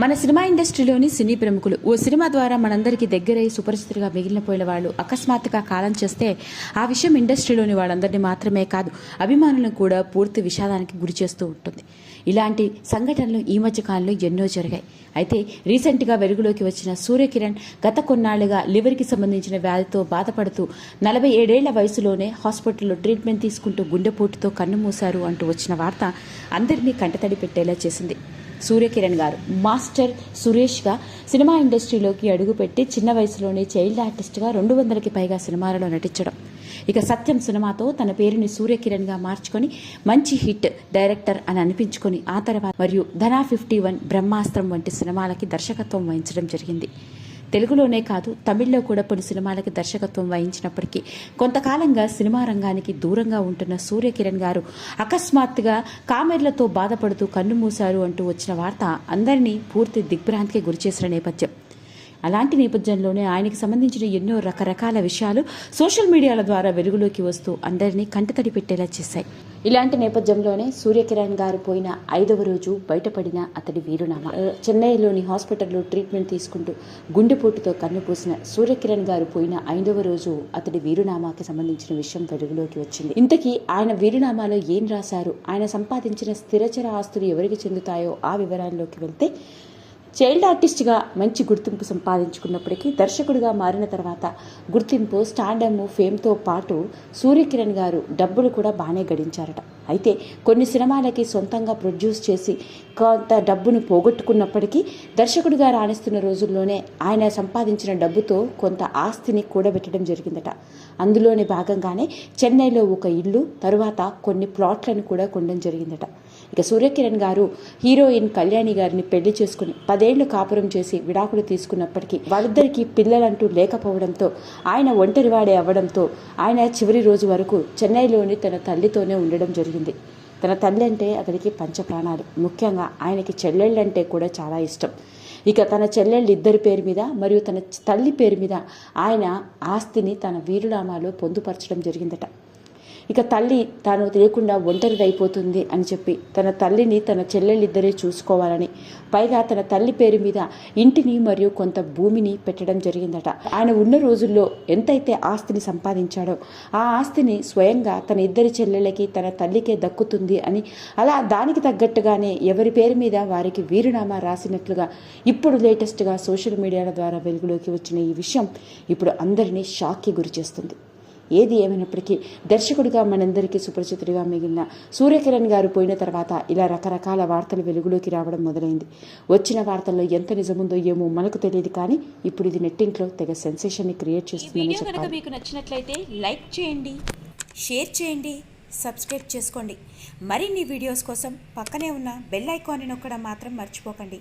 మన సినిమా ఇండస్ట్రీలోని సినీ ప్రముఖులు ఓ సినిమా ద్వారా మనందరికీ దగ్గరై సుపరిచితులుగా మిగిలిపోయిన వాళ్ళు అకస్మాత్తుగా కాలం చేస్తే ఆ విషయం ఇండస్ట్రీలోని వాళ్ళందరినీ మాత్రమే కాదు అభిమానులను కూడా పూర్తి విషాదానికి గురి చేస్తూ ఉంటుంది. ఇలాంటి సంఘటనలు ఈ మధ్య కాలంలో ఎన్నో జరిగాయి. అయితే రీసెంట్గా వెలుగులోకి వచ్చిన సూర్యకిరణ్ గత కొన్నాళ్ళుగా లివర్కి సంబంధించిన వ్యాధితో బాధపడుతూ నలభై ఏడేళ్ళ వయసులోనే హాస్పిటల్లో ట్రీట్మెంట్ తీసుకుంటూ గుండెపోటుతో కన్నుమూశారు అంటూ వచ్చిన వార్త అందరినీ కంటతడి పెట్టేలా చేసింది. సూర్యకిరణ్ గారు. మాస్టర్ సురేష్గా సినిమా ఇండస్ట్రీలోకి అడుగుపెట్టి చిన్న వయసులోనే చైల్డ్ ఆర్టిస్ట్గా రెండు వందలకి పైగా సినిమాలలో నటించడం. ఇక సత్యం సినిమాతో తన పేరుని సూర్యకిరణ్గా మార్చుకొని మంచి హిట్ డైరెక్టర్ అని అనిపించుకొని ఆ తర్వాత మరియు ధనా ఫిఫ్టీ వన్ బ్రహ్మాస్త్రం వంటి సినిమాలకి దర్శకత్వం వహించడం జరిగింది. తెలుగులోనే కాదు తమిళ్ళో కూడా కొన్ని సినిమాలకి దర్శకత్వం వహించినప్పటికీ కొంతకాలంగా సినిమా రంగానికి దూరంగా ఉంటున్న సూర్యకిరణ్ గారు అకస్మాత్తుగా కామెర్లతో బాధపడుతూ కన్ను మూశారు అంటూ వచ్చిన వార్త అందరినీ పూర్తి దిగ్భ్రాంతికి గురిచేసిన నేపథ్యం. అలాంటి నేపథ్యంలోనే ఆయనకి సంబంధించిన ఎన్నో రకరకాల విషయాలు సోషల్ మీడియాల ద్వారా వెలుగులోకి వస్తూ అందరినీ కంటతడి పెట్టేలా చేశాయి. ఇలాంటి నేపథ్యంలోనే సూర్యకిరణ్ గారు పోయిన ఐదవ రోజు బయటపడిన అతడి వీరునామా చెన్నైలోని హాస్పిటల్లో ట్రీట్మెంట్ తీసుకుంటూ గుండెపోటుతో కన్నుపూసిన సూర్యకిరణ్ గారు పోయిన ఐదవ రోజు అతడి వీరునామాకి సంబంధించిన విషయం వెలుగులోకి వచ్చింది. ఇంతకీ ఆయన వీరునామాలో ఏం రాశారు? ఆయన సంపాదించిన స్థిరచర ఆస్తులు ఎవరికి చెందుతాయో ఆ వివరాల్లోకి వెళ్తే చైల్డ్ ఆర్టిస్ట్గా మంచి గుర్తింపు సంపాదించుకున్నప్పటికీ దర్శకుడిగా మారిన తర్వాత గుర్తింపు స్టాండమ్ ఫేమ్తో పాటు సూర్యకిరణ్ గారు డబ్బులు కూడా బాగానే గడించారట. అయితే కొన్ని సినిమాలకి సొంతంగా ప్రొడ్యూస్ చేసి కొంత డబ్బును పోగొట్టుకున్నప్పటికీ దర్శకుడిగా రాణిస్తున్న రోజుల్లోనే ఆయన సంపాదించిన డబ్బుతో కొంత ఆస్తిని కూడబెట్టడం జరిగిందట. అందులోని భాగంగానే చెన్నైలో ఒక ఇల్లు తరువాత కొన్ని ప్లాట్లను కూడా కొనడం జరిగిందట. ఇక సూర్యకిరణ్ గారు హీరోయిన్ కళ్యాణి గారిని పెళ్ళి చేసుకుని పదేళ్ళు కాపురం చేసి విడాకులు తీసుకున్నప్పటికీ వాళ్ళిద్దరికీ పిల్లలంటూ లేకపోవడంతో ఆయన ఒంటరివాడే అవ్వడంతో ఆయన చివరి రోజు వరకు చెన్నైలోని తన తల్లితోనే ఉండడం జరిగింది తన తల్లి అంటే అతనికి పంచప్రాణాలు. ముఖ్యంగా ఆయనకి చెల్లెళ్ళంటే కూడా చాలా ఇష్టం. ఇక తన చెల్లెళ్ళు ఇద్దరి పేరు మీద మరియు తన తల్లి పేరు మీద ఆయన ఆస్తిని తన వీరునామాలో పొందుపరచడం జరిగిందట. ఇక తల్లి తాను లేకుండా ఒంటరిదైపోతుంది అని చెప్పి తన తల్లిని తన చెల్లెళ్ళిద్దరే చూసుకోవాలని. పైగా తన తల్లి పేరు మీద ఇంటిని మరియు కొంత భూమిని పెట్టడం జరిగిందట. ఆయన ఉన్న రోజుల్లో ఎంతైతే ఆస్తిని సంపాదించాడో ఆ ఆస్తిని స్వయంగా తన ఇద్దరి చెల్లెళ్ళకి తన తల్లికే దక్కుతుంది అని అలా దానికి తగ్గట్టుగానే ఎవరి పేరు మీద వారికి వీరునామా రాసినట్లుగా ఇప్పుడు లేటెస్ట్గా సోషల్ మీడియాల ద్వారా వెలుగులోకి వచ్చిన ఈ విషయం ఇప్పుడు అందరినీ షాక్కి గురి చేస్తుంది ఏది ఏమైనప్పటికీ దర్శకుడిగా మనందరికీ సుపరిచితుడిగా మిగిలిన సూర్యకిరణ్ గారు పోయిన తర్వాత ఇలా రకరకాల వార్తలు వెలుగులోకి రావడం మొదలైంది. వచ్చిన వార్తల్లో ఎంత నిజముందో ఏమో మనకు తెలియదు కానీ ఇప్పుడు ఇది నెట్టింట్లో తెగ సెన్సేషన్ని క్రియేట్ చేస్తుందని చెప్పాలి. మీకు నచ్చినట్లయితే లైక్ చేయండి షేర్ చేయండి సబ్స్క్రైబ్ చేసుకోండి. మరిన్ని వీడియోస్ కోసం పక్కనే ఉన్న బెల్ ఐకాన్ని నొక్కడం మాత్రం మర్చిపోకండి.